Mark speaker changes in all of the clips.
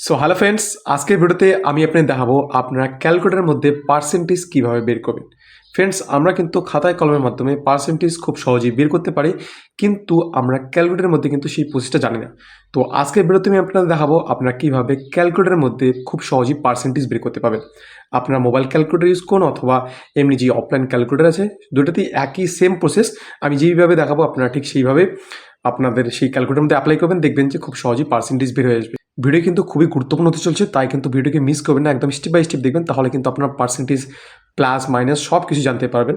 Speaker 1: So hello friends আজকের ভিডিওতে আমি আপনাদের দেখাবো আপনারা ক্যালকুলেটারের মধ্যে পার্সেন্টেজ কীভাবে বের করবেন। ফ্রেন্ডস আমরা কিন্তু খাতায় কলমের মাধ্যমে পার্সেন্টেজ খুব সহজেই বের করতে পারি, কিন্তু আমরা ক্যালকুলেটারের মধ্যে কিন্তু সেই প্রসেসটা জানি না। তো আজকের ভিডিওতে আমি আপনাদের দেখাবো আপনারা কীভাবে ক্যালকুলেটারের মধ্যে খুব সহজেই পার্সেন্টেজ বের করতে পারবেন। আপনারা মোবাইল ক্যালকুলেটার ইউজ করুন অথবা এমনি যে অফলাইন ক্যালকুলেটার আছে, দুটোতেই একই সেম প্রসেস আমি যেইভাবে দেখাবো আপনারা ঠিক সেইভাবে আপনাদের সেই ক্যালকুলেটার মধ্যে অ্যাপ্লাই করবেন, দেখবেন যে খুব সহজেই পার্সেন্টেজ বের হয়ে আসবে। ভিডিও কিন্তু খুবই গুরুত্বপূর্ণ হতে চলছে, তাই কিন্তু ভিডিওকে মিস করবেন না, একদম স্টেপ বাই স্টেপ দেখবেন, তাহলে কিন্তু আপনার পার্সেন্টেজ প্লাস মাইনাস সব কিছু জানতে পারবেন।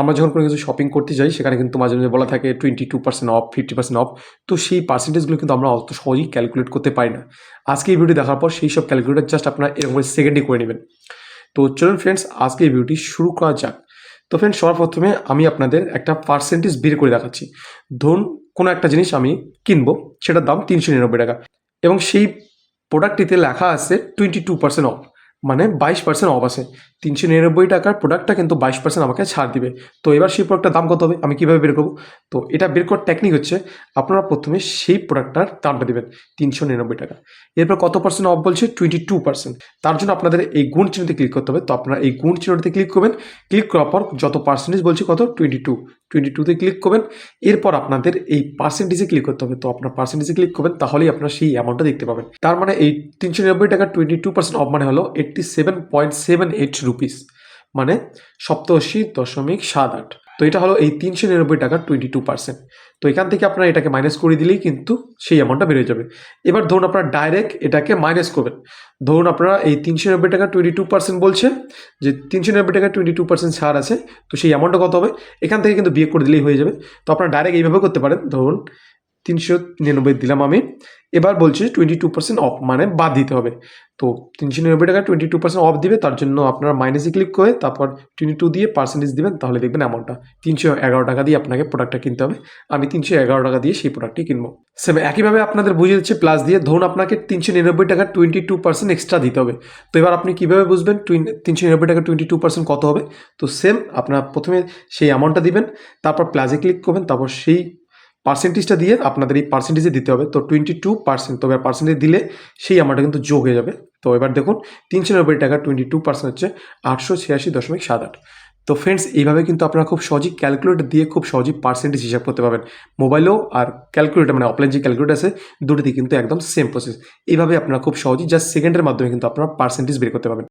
Speaker 1: আমরা যখন কোনো কিছু শপিং করতে যাই, সেখানে কিন্তু মাঝে মাঝে বলা থাকে twenty two percent off fifty percent off তো সেই পার্সেন্টেজগুলো কিন্তু আমরা অত সহজেই ক্যালকুলেট করতে পারি না। আজকে এই ভিডিও দেখার পর সেই সব ক্যালকুলেটার জাস্ট আপনারা এরকম সেকেন্ডে করে নেবেন। তো চলুন ফ্রেন্ডস আজকে এই ভিডিওটি শুরু করা যাক। তো ফ্রেন্ডস সবার প্রথমে আমি আপনাদের একটা পার্সেন্টেজ বের করে দেখাচ্ছি। ধরুন কোনো একটা জিনিস আমি কিনবো, সেটার দাম তিনশো নিরানব্বই টাকা। এবং সেই প্রোডাক্টটিতে লেখা আছে টোয়েন্টি টু পার্সেন্ট অফ মানে বাইশ পার্সেন্ট অফ আছে। তিনশো নিরানব্বই টাকার প্রোডাক্টটা কিন্তু বাইশ পার্সেন্ট আমাকে ছাড় দিবে। তো এবার সেই প্রোডাক্টটার দাম কত হবে? আমি কীভাবে বের করব? তো এটা বের করার টেকনিক হচ্ছে, আপনারা প্রথমে সেই প্রোডাক্টটার দামটা দেবেন, তিনশো নিরানব্বই টাকা। এরপর কত পার্সেন্ট অফ বলছে? টোয়েন্টি টু পার্সেন্ট তার জন্য আপনাদের এই গুণ চিহ্নতে ক্লিক করতে হবে। তো আপনারা এই গুণ চিহ্নটিতে ক্লিক করবেন। ক্লিক করার পর যত পার্সেন্টেজ বলছে কত? টোয়েন্টি টু টোয়েন্টি টুতে ক্লিক করবেন। এরপর আপনাদের এই পার্সেন্টেজে ক্লিক করতে হবে। তো আপনার পার্সেন্টেজে ক্লিক করবেন, তাহলেই আপনারা সেই অ্যামাউন্টটা দেখতে পাবেন। তার মানে এই তিনশো নিরানব্বই টাকা টোয়েন্টি টু পার্সেন্ট অফ মানে হলো eighty seven point seven eight rupees মানে সপ্তাশি দশমিক সাত আট। তো এটা হলো এই তিনশো নিরানব্বই টাকা টোয়েন্টি টু পার্সেন্ট তো এখান থেকে আপনারা এটাকে মাইনাস করে দিলেই কিন্তু সেই অ্যামাউন্টটা বেড়ে যাবে। এবার ধরুন আপনারা ডাইরেক্ট এটাকে মাইনাস করবেন। ধরুন আপনারা এই তিনশো নব্বই টাকা টোয়েন্টি টু পার্সেন্ট বলছে, যে তিনশো নব্বই টাকা টোয়েন্টি টু পার্সেন্ট ছাড় আছে, তো সেই অ্যামাউন্টটা কত হবে? এখান থেকে কিন্তু বিয়ে করে দিলেই হয়ে যাবে। তো আপনারা ডাইরেক্ট এইভাবে করতে পারেন। ধরুন তিনশো নিরানব্বই দিলাম আমি এবার বলছি টোয়েন্টি টু পার্সেন্ট অফ মানে বাদ দিতে হবে। তো তিনশো নিরানব্বই টাকা টোয়েন্টি টু পার্সেন্ট অফ দিবে, তার জন্য আপনারা মাইনাসে ক্লিক করে তারপর টোয়েন্টি টু দিয়ে পার্সেন্টেজ দিবেন, তাহলে দেখবেন অ্যামাউন্টটা তিনশো এগারো টাকা দিয়ে আপনাকে প্রোডাক্টটা কিনতে হবে। আমি তিনশো এগারো টাকা দিয়ে সেই প্রোডাক্টটি কিনবো। সেম একইভাবে আপনাদের বুঝিয়ে দিচ্ছে প্লাস দিয়ে ধরুন আপনাকে তিনশো নিরানব্বই টাকা টোয়েন্টি টু পার্সেন্ট এক্সট্রা দিতে হবে। তো এবার আপনি কীভাবে বুঝবেন তিনশো নিরানব্বই টাকা টোয়েন্টি টু পার্সেন্ট কত হবে? তো সেম আপনার প্রথমে সেই অ্যামাউন্টটা দিবেন, তারপর প্লাসে ক্লিক করবেন, তারপর সেই পার্সেন্টেজটা দিয়ে আপনাদের এই পার্সেন্টেজে দিতে হবে। তো টোয়েন্টি টু পার্সেন্ট তবে পার্সেন্টেজ দিলে সেই আমারটা কিন্তু যোগ হয়ে যাবে। তো এবার দেখুন, তিনশো নব্বই টাকা টোয়েন্টি টু পার্সেন্ট হচ্ছে আটশো ছিয়াশি দশমিক সাত আট। তো ফ্রেন্ডস এইভাবে কিন্তু আপনারা খুব সহজেই ক্যালকুলেটর দিয়ে খুব সহজেই পার্সেন্টেজ হিসাব করতে পারবেন। মোবাইলেও আর ক্যালকুলেটর মানে অফলাইন যে ক্যালকুলেটর আছে দুটোতে কিন্তু একদম সেম প্রসেস এইভাবে আপনারা খুব সহজেই জাস্ট সেকেন্ডের মাধ্যমে কিন্তু আপনারা পার্সেন্টেজ বের করতে পারবেন।